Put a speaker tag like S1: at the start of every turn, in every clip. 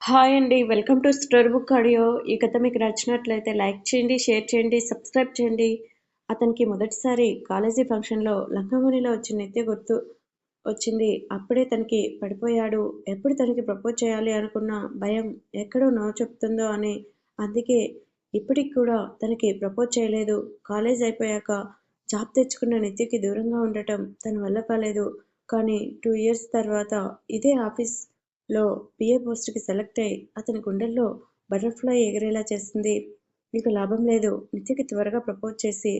S1: Hi అండి welcome to store book audio. ఈ కథ మీకు నచ్చినట్లయితే లైక్ చేయండి షేర్ చేయండి సబ్స్క్రైబ్ చేయండి. అతనికి మొదటిసారి కాలేజీ ఫంక్షన్లో లంకమూనిలో వచ్చిన నిత్య గుర్తు వచ్చింది. అప్పుడే తనకి పడిపోయాడు. ఎప్పుడు తనకి ప్రపోజ్ చేయాలి అనుకున్న భయం ఎక్కడో నో చెప్తుందో అని అందుకే ఇప్పటికి కూడా తనకి ప్రపోజ్ చేయలేదు. కాలేజ్ అయిపోయాక జాబ్ తెచ్చుకున్న నిత్యకి దూరంగా ఉండటం తన వల్ల కాలేదు. కానీ టూ ఇయర్స్ తర్వాత ఇదే ఆఫీస్ లో పిఏ పోస్ట్కి సెలెక్ట్ అయి అతని గుండెల్లో బటర్ఫ్లై ఎగిరేలా చేసింది. మీకు లాభం లేదు. నిత్యకి త్వరగా ప్రపోజ్ చేసి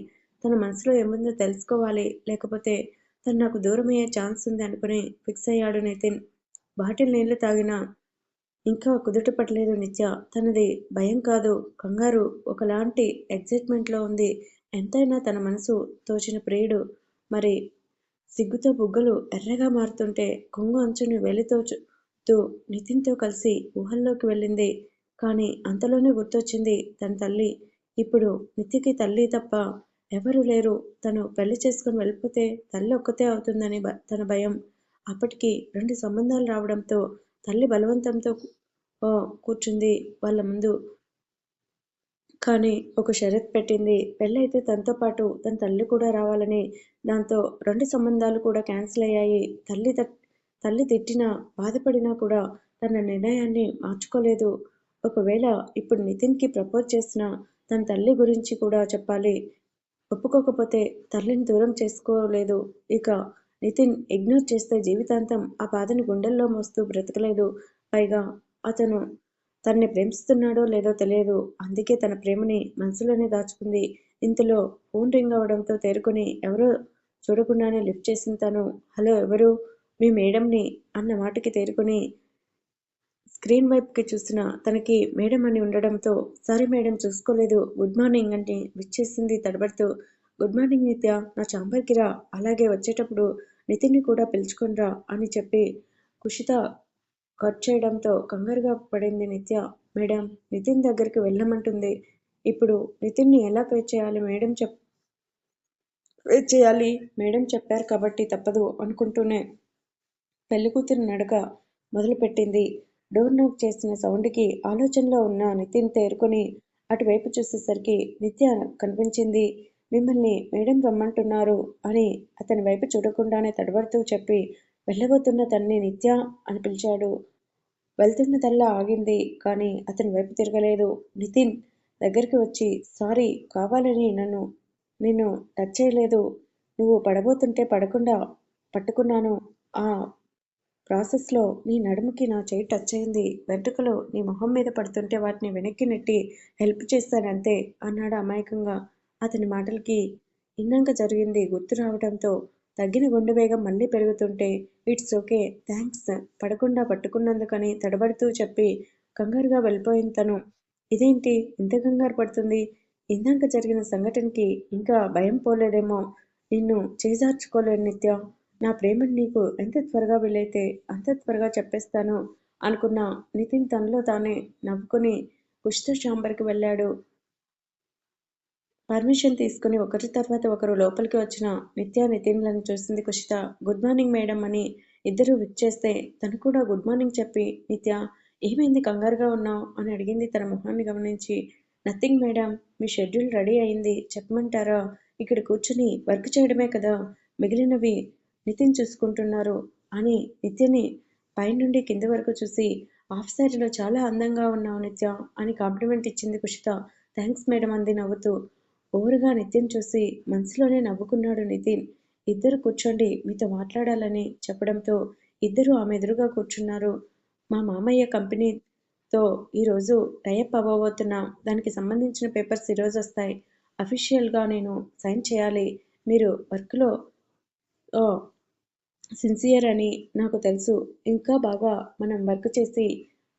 S1: తన మనసులో ఏముందో తెలుసుకోవాలి. లేకపోతే తను నాకు దూరం అయ్యే ఛాన్స్ ఉంది అనుకుని ఫిక్స్ అయ్యాడు నితిన్. బాటిల్ నీళ్ళు తాగినా ఇంకా కుదుట పట్టలేదు నిత్య. తనది భయం కాదు. కంగారు. ఒకలాంటి ఎగ్జైట్మెంట్లో ఉంది. ఎంతైనా తన మనసు తోచిన ప్రియుడు. మరి సిగ్గుతో బుగ్గలు ఎర్రగా మారుతుంటే కొంగు అంచుని వేలితో తో నితిన్తో కలిసి ఊహల్లోకి వెళ్ళింది. కానీ అంతలోనే గుర్తొచ్చింది తన తల్లి. ఇప్పుడు నితికి తల్లి తప్ప ఎవరు లేరు. తను పెళ్ళి చేసుకుని వెళ్ళిపోతే తల్లి ఒక్కతే అవుతుందని తన భయం. అప్పటికి రెండు సంబంధాలు రావడంతో తల్లి బలవంతంతో కూర్చుంది వాళ్ళ ముందు. కానీ ఒక షరత్ పెట్టింది. పెళ్ళైతే తనతో పాటు తన తల్లి కూడా రావాలని. దాంతో రెండు సంబంధాలు కూడా క్యాన్సిల్ అయ్యాయి. తల్లి తల్లి తిట్టినా బాధపడినా కూడా తన నిర్ణయాన్ని మార్చుకోలేదు. ఒకవేళ ఇప్పుడు నితిన్కి ప్రపోజ్ చేసిన తన తల్లి గురించి కూడా చెప్పాలి. ఒప్పుకోకపోతే తల్లిని దూరం చేసుకోలేదు. ఇక నితిన్ ఇగ్నోర్ చేస్తే జీవితాంతం ఆ బాధని గుండెల్లో మోస్తూ బ్రతకలేదు. పైగా అతను తనని ప్రేమిస్తున్నాడో లేదో తెలియదు. అందుకే తన ప్రేమని మనసులోనే దాచుకుంది. ఇంతలో ఫోన్ రింగ్ అవడంతో తేరుకుని ఎవరో చూడకుండానే లిఫ్ట్ చేసిన తను. హలో ఎవరు? మీ మేడంని అన్న మాటకి తేరుకొని స్క్రీన్ వైపుకి చూసిన తనకి మేడం అని ఉండడంతో సారీ మేడం చూసుకోలేదు. గుడ్ మార్నింగ్ అంటే విచ్చేసింది తడబడుతూ గుడ్ మార్నింగ్ నిత్య. నా చాంబర్కి రా. అలాగే వచ్చేటప్పుడు నితిన్ని కూడా పిలుచుకొనిరా అని చెప్పి కుషిత కట్ చేయడంతో కంగారుగా పడింది నిత్య. మేడం నితిన్ దగ్గరికి వెళ్ళమంటుంది. ఇప్పుడు నితిన్ని ఎలా పే చేయాలి మేడం చెప్ పే చేయాలి? మేడం చెప్పారు కాబట్టి తప్పదు అనుకుంటూనే పెళ్ళికూతురు నడక మొదలుపెట్టింది. డోర్ నాక్ చేసిన సౌండ్కి ఆలోచనలో ఉన్న నితిన్ తేరుకొని అటువైపు చూసేసరికి నిత్య కనిపించింది. మిమ్మల్ని మేడం రమ్మంటున్నారు అని అతని వైపు చూడకుండానే తడబడుతూ చెప్పి వెళ్ళబోతున్న తన్ని నిత్య అని పిలిచాడు. వెళ్తున్నదల్లా ఆగింది కానీ అతని వైపు తిరగలేదు. నితిన్ దగ్గరికి వచ్చి సారీ కావాలని నన్ను నిన్ను టచ్ చేయలేదు. నువ్వు పడబోతుంటే పడకుండా పట్టుకున్నాను. ఆ ప్రాసెస్లో నీ నడుముకి నా చేయి టచ్ అయింది. వెంట్రుకలు నీ మొహం మీద పడుతుంటే వాటిని వెనక్కి నెట్టి హెల్ప్ చేస్తానంతే అన్నాడు అమాయకంగా. అతని మాటలకి ఇన్నాక జరిగింది గుర్తు రావడంతో తగ్గిన గుండె వేగం మళ్ళీ పెరుగుతుంటే ఇట్స్ ఓకే థ్యాంక్స్ పడకుండా పట్టుకున్నందుకని తడబడుతూ చెప్పి కంగారుగా వెళ్ళిపోయింది తను. ఇదేంటి? ఇంత కంగారు పడుతుంది? ఇందాక జరిగిన సంఘటనకి ఇంకా భయం పోలేదేమో. నిన్ను చేజార్చుకోలేను నిత్య. నా ప్రేమని నీకు ఎంత త్వరగా వీలైతే అంత త్వరగా చెప్పేస్తాను అనుకున్న నితిన్ తనలో తానే నవ్వుకుని కుష్ట చాంబర్కి వెళ్ళాడు. పర్మిషన్ తీసుకుని ఒకరి తర్వాత ఒకరు లోపలికి వచ్చిన నిత్య నితిన్లను చూసింది కుషిత. గుడ్ మార్నింగ్ మేడం అని ఇద్దరు విచ్చేస్తే తను కూడా గుడ్ మార్నింగ్ చెప్పి నిత్య ఏమైంది? కంగారుగా ఉన్నావు? అని అడిగింది తన మొహాన్ని గమనించి. నథింగ్ మేడం మీ షెడ్యూల్ రెడీ అయింది. చెప్పమంటారా? ఇక్కడ కూర్చుని వర్క్ చేయడమే కదా. మిగిలినవి నితిన్ చూసుకుంటున్నారు అని నిత్యని పైనుండి కింద వరకు చూసి హాఫ్ శారీలో చాలా అందంగా ఉన్నావు నిత్య అని కాంప్లిమెంట్ ఇచ్చింది కుషిత. థ్యాంక్స్ మేడం అంది నవ్వుతూ. ఓరుగా నిత్యం చూసి మనసులోనే నవ్వుకున్నాడు నితిన్. ఇద్దరు కూర్చోండి మీతో మాట్లాడాలని చెప్పడంతో ఇద్దరు ఆమె ఎదురుగా కూర్చున్నారు. మా మామయ్య కంపెనీతో ఈరోజు టైఅప్ అవ్వబోతున్నా దానికి సంబంధించిన పేపర్స్ ఈరోజు వస్తాయి. అఫీషియల్గా నేను సైన్ చేయాలి. మీరు వర్క్లో సిన్సియర్ అని నాకు తెలుసు. ఇంకా బాగా మనం వర్క్ చేసి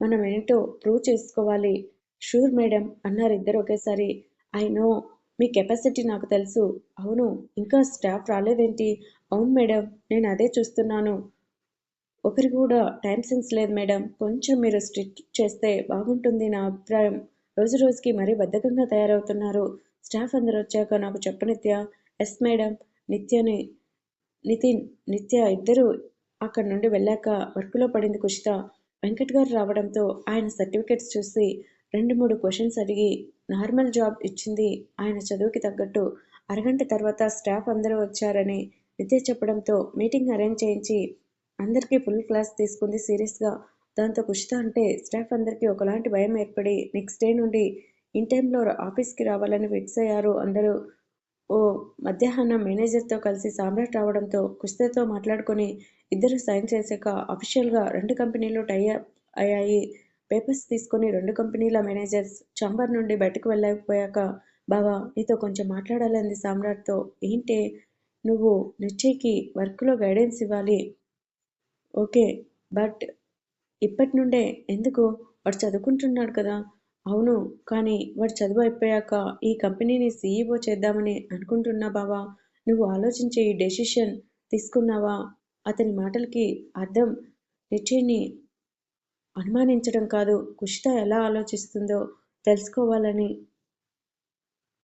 S1: మనం ఏంటో ప్రూవ్ చేసుకోవాలి. షూర్ మేడం అన్నారు ఇద్దరు ఒకేసారి. ఐ నో మీ కెపాసిటీ నాకు తెలుసు. అవును ఇంకా స్టాఫ్ రాలేదేంటి? అవును మేడం నేను అదే చూస్తున్నాను. ఒకరి కూడా టైం సెన్స్ లేదు మేడం కొంచెం మీరు స్ట్రిక్ట్ చేస్తే బాగుంటుంది నా అభిప్రాయం. రోజు రోజుకి మరీ బద్ధకంగా తయారవుతున్నారు. స్టాఫ్ అందరు వచ్చాక నాకు చెప్పనిత్య ఎస్ మేడం నిత్యని నితిన్ నిత్య ఇద్దరూ అక్కడి నుండి వెళ్ళాక వర్క్లో పడింది కుషిత. వెంకట్ గారు రావడంతో ఆయన సర్టిఫికెట్స్ చూసి రెండు మూడు క్వశ్చన్స్ అడిగి నార్మల్ జాబ్ ఇచ్చింది. ఆయన చదువుకి తగ్గట్టు అరగంట తర్వాత స్టాఫ్ అందరూ వచ్చారని నిత్య చెప్పడంతో మీటింగ్ అరేంజ్ చేయించి అందరికీ ఫుల్ క్లాస్ తీసుకుంది సీరియస్గా. దాంతో కుషిత అంటే స్టాఫ్ అందరికీ ఒకలాంటి భయం ఏర్పడి నెక్స్ట్ డే నుండి ఇన్ టైంలో ఆఫీస్కి రావాలని ఫిక్స్ అయ్యారు అందరూ. ఓ మధ్యాహ్నం మేనేజర్తో కలిసి సామ్రాట్ రావడంతో కుస్తతో మాట్లాడుకొని ఇద్దరు సైన్ చేశాక అఫీషియల్గా రెండు కంపెనీలు టై అయ్యాయి. పేపర్స్ తీసుకొని రెండు కంపెనీల మేనేజర్స్ చాంబర్ నుండి బయటకు వెళ్ళకపోయాక బావా నీతో కొంచెం మాట్లాడాలంది సామ్రాట్తో. ఏంటే? నువ్వు నిశ్చయ్కి వర్క్లో గైడెన్స్ ఇవ్వాలి. ఓకే బట్ ఇప్పటి నుండే? ఎందుకు? వాడు చదువుకుంటున్నాడు కదా. అవును కానీ వాడు చదువు అయిపోయాక ఈ కంపెనీని సీఈఓ చేద్దామని అనుకుంటున్నా బావా. నువ్వు ఆలోచించే ఈ డెసిషన్ తీసుకున్నావా? అతని మాటలకి అర్థం నిశ్చయ్ని అనుమానించడం కాదు. కుషిత ఎలా ఆలోచిస్తుందో తెలుసుకోవాలని